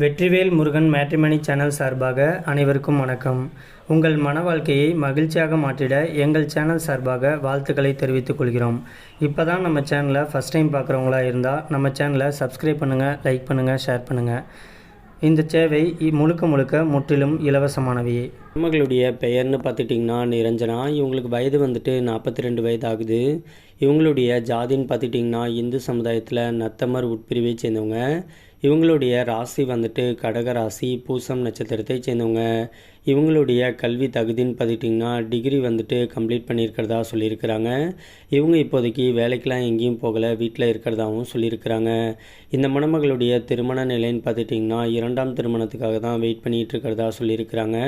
Vetrivel Murugan matrimony channel சார்பாக அனைவருக்கும் வணக்கம். உங்கள் மன வாழ்க்கையை மகிழ்ச்சியாக மாற்றிட எங்கள் சேனல் சார்பாக வாழ்த்துக்களை தெரிவித்துக் கொள்கிறோம். இப்போ தான் நம்ம சேனலை ஃபஸ்ட் டைம் பார்க்குறவங்களா இருந்தால் நம்ம சேனலை சப்ஸ்கிரைப் பண்ணுங்கள் லைக் பண்ணுங்கள் ஷேர் பண்ணுங்கள் இந்த சேவை முழுக்க முழுக்க முற்றிலும் இலவசமானவையே மகளுடைய பெயர்னு பார்த்துட்டிங்கன்னா நிரஞ்சனா. இவங்களுக்கு வயது வந்துட்டு நாற்பத்தி ரெண்டு வயது ஆகுது இவங்களுடைய ஜாதின்னு பார்த்துட்டிங்கன்னா இந்து சமுதாயத்தில் நத்தமர் உட்பிரிவை சேர்ந்தவங்க. இவங்களுடைய ராசி வந்துட்டு கடக ராசி பூசம் நட்சத்திரத்தை சேர்ந்தவங்க. இவங்களுடைய கல்வி தகுதின்னு பார்த்துட்டிங்கன்னா டிகிரி வந்துட்டு கம்ப்ளீட் பண்ணியிருக்கிறதா சொல்லியிருக்கிறாங்க. இவங்க இப்போதைக்கு வேலைக்கெலாம் எங்கேயும் போகலை வீட்டில் இருக்கிறதாகவும் சொல்லியிருக்கிறாங்க. இந்த மணமகளுடைய திருமண நிலைன்னு பார்த்துட்டிங்கன்னா இரண்டாம் திருமணத்துக்காக தான் வெயிட் பண்ணிகிட்டு இருக்கிறதா சொல்லியிருக்கிறாங்க.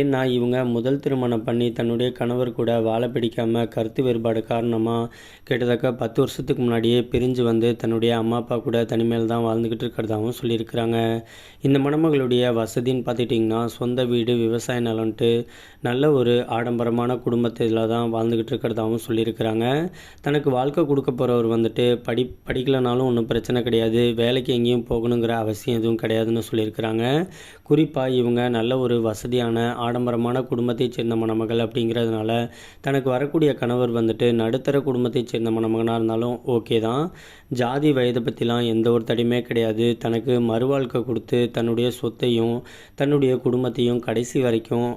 ஏன்னா இவங்க முதல் திருமணம் பண்ணி தன்னுடைய கணவர் கூட வாழ பிடிக்காமல் கருத்து வேறுபாடு காரணமாக கிட்டத்தட்ட பத்து வருஷத்துக்கு முன்னாடியே பிரிஞ்சு வந்து தன்னுடைய அம்மா அப்பா கூட தனிமேல் தான் வாழ்ந்துக்கிட்டு இருக்கிறதாகவும் சொல்லியிருக்கிறாங்க. இந்த மணமகளுடைய வசதின்னு பார்த்துட்டிங்கன்னா சொந்த வீடு விவசாய நலன்ட்டு நல்ல ஒரு ஆடம்பரமான குடும்பத்தில் தான் வாழ்ந்துக்கிட்டு இருக்கிறதாகவும் சொல்லியிருக்கிறாங்க. தனக்கு வாழ்க்கை கொடுக்க போகிறவர் வந்துட்டு படி படிக்கலைனாலும் ஒன்றும் பிரச்சனை கிடையாது. வேலைக்கு எங்கேயும் போகணுங்கிற அவசியம் எதுவும் கிடையாதுன்னு சொல்லியிருக்கிறாங்க. குறிப்பாக இவங்க நல்ல ஒரு வசதியான ஆடம்பரமான குடும்பத்தைச் சேர்ந்த மணமகள் அப்படிங்கிறதுனால தனக்கு வரக்கூடிய கணவர் வந்துட்டு நடுத்தர குடும்பத்தைச் சேர்ந்த மணமகனாக இருந்தாலும் ஓகே தான். ஜாதி வயதை பற்றிலாம் எந்த ஒரு தடையுமே கிடையாது. தனக்கு மறுவாழ்க்கை கொடுத்து தன்னுடைய சொத்தையும் தன்னுடைய குடும்பத்தையும் கடைசி வரைக்கும்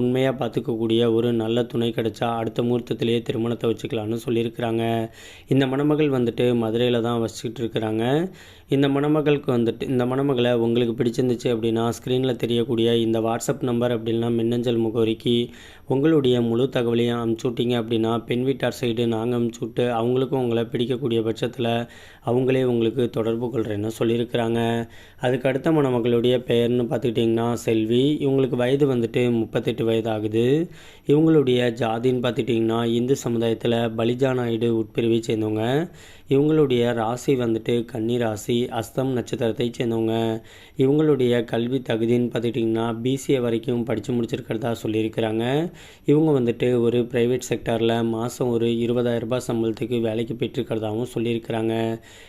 உண்மையாக பார்த்துக்கக்கூடிய ஒரு நல்ல துணை கிடைச்சா அடுத்த முகூர்த்தத்திலேயே திருமணத்தை வச்சுக்கலான்னு சொல்லியிருக்கிறாங்க. இந்த மணமகள் வந்துட்டு மதுரையில் தான் வச்சுக்கிட்டு இருக்கிறாங்க. இந்த மணமகளுக்கு வந்துட்டு இந்த மணமகளை உங்களுக்கு பிடிச்சிருந்துச்சு அப்படின்னா ஸ்க்ரீனில் தெரியக்கூடிய இந்த வாட்ஸ்அப் நம்பர் அப்படின்னா மின்னஞ்சல் முகவரிக்கு உங்களுடைய முழு தகவலையும் அமுச்சு விட்டீங்க அப்படின்னா பெண் வீட்டார் சைடு நாங்கள் அமுச்சு விட்டு அவங்களுக்கும் உங்களை பிடிக்கக்கூடிய பட்சத்தில் அவங்களே உங்களுக்கு தொடர்பு கொள்கிறேன்னு சொல்லியிருக்கிறாங்க. அதுக்கு அடுத்த மணமகளுடைய பெயர்னு பார்த்துக்கிட்டிங்கன்னா செல்வி. இவங்களுக்கு வயது வந்துட்டு முப்பத்தெட்டு வயது ஆகுது இவங்களுடைய ஜாதின்னு பார்த்துக்கிட்டிங்கன்னா இந்து சமுதாயத்தில் பலிஜா நாயுடு உட்பிரிவை சேர்ந்தவங்க. இவங்களுடைய ராசி வந்துட்டு கன்னி ராசி. அஸ்தம் நட்சத்திரத்தை சேர்ந்தவங்க. இவங்களுடைய கல்வி தகுதின்னு பார்த்துக்கிட்டிங்கன்னா பிசிஏ வரைக்கும் படித்து முடிச்சிருக்கிறதா சொல்லியிருக்கிறாங்க. இவங்க வந்துட்டு ஒரு ப்ரைவேட் செக்டாரில் மாதம் ஒரு இருபதாயிரரூபா ரூபாய் சம்பளத்துக்கு வேலைக்கு பெற்றிருக்கிறதாகவும் சொல்லியிருக்கிறாங்க.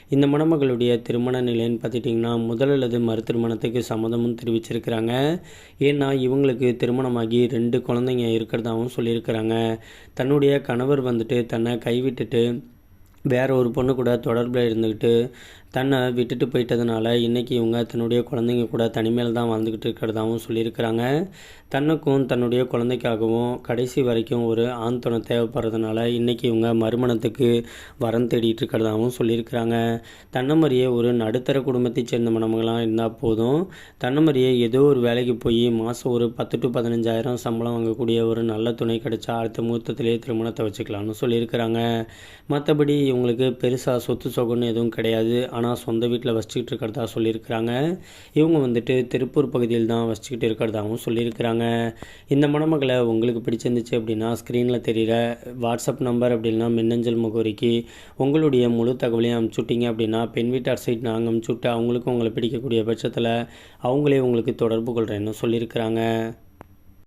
இந்த மணமகளுடைய திருமண நிலைன்னு பார்த்துட்டிங்கன்னா முதல் அல்லது மறு திருமணத்துக்கு சம்மதமும் தெரிவிச்சிருக்கிறாங்க. ஏன்னா இவங்களுக்கு திருமணமாகி ரெண்டு குழந்தைங்க இருக்கிறதாகவும் சொல்லியிருக்கிறாங்க. தன்னுடைய கணவர் வந்துட்டு தன்னை கைவிட்டுட்டு வேற ஒரு பொண்ணு கூட தொடர்பில் இருந்துக்கிட்டு தன்னை விட்டுட்டு போயிட்டதுனால இன்றைக்கி இவங்க தன்னுடைய குழந்தைங்க கூட தனிமையில் தான் வாழ்ந்துக்கிட்டு இருக்கிறதாகவும் சொல்லியிருக்கிறாங்க. தன்னுக்கும் தன்னுடைய குழந்தைக்காகவும் கடைசி வரைக்கும் ஒரு ஆண் துணை தேவைப்படுறதுனால இன்றைக்கி இவங்க மறுமணத்துக்கு வரம் தேடிட்டு இருக்கிறதாகவும் சொல்லியிருக்கிறாங்க. தன்னை மாதிரியே ஒரு நடுத்தர குடும்பத்தை சேர்ந்த மணமகளாக இருந்தால் போதும். தன்னை மாதிரியே ஏதோ ஒரு வேலைக்கு போய் மாதம் ஒரு பத்து டு பதினஞ்சாயிரம் சம்பளம் வாங்கக்கூடிய ஒரு நல்ல துணை கிடைச்சா அடுத்த முகூர்த்தத்திலே திருமணத்தை வச்சுக்கலாம்னு சொல்லியிருக்கிறாங்க. மற்றபடி இவங்களுக்கு பெருசாக சொத்து சொகுன்னு எதுவும் கிடையாது. ஆனால் சொந்த வீட்டில் வசிச்சுக்கிட்டு இருக்கிறதா சொல்லியிருக்கிறாங்க. இவங்க வந்துட்டு திருப்பூர் பகுதியில் தான் வசிச்சுக்கிட்டு இருக்கிறதாகவும் சொல்லியிருக்கிறாங்க. இந்த மணமகளை உங்களுக்கு பிடிச்சிருந்துச்சு அப்படின்னா ஸ்க்ரீனில் தெரிகிற வாட்ஸ்அப் நம்பர் அப்படின்னா மின்னஞ்சல் முகவரிக்கு உங்களுடைய முழு தகவலையும் அனுப்பிச்சுட்டிங்க அப்படின்னா பெண் வீட்டார் சைட் நாங்கள் அனுப்பிச்சுட்டு அவங்களுக்கும் உங்களை பிடிக்கக்கூடிய பட்சத்தில் அவங்களே உங்களுக்கு தொடர்பு கொள்கிறேன்னு சொல்லியிருக்கிறாங்க.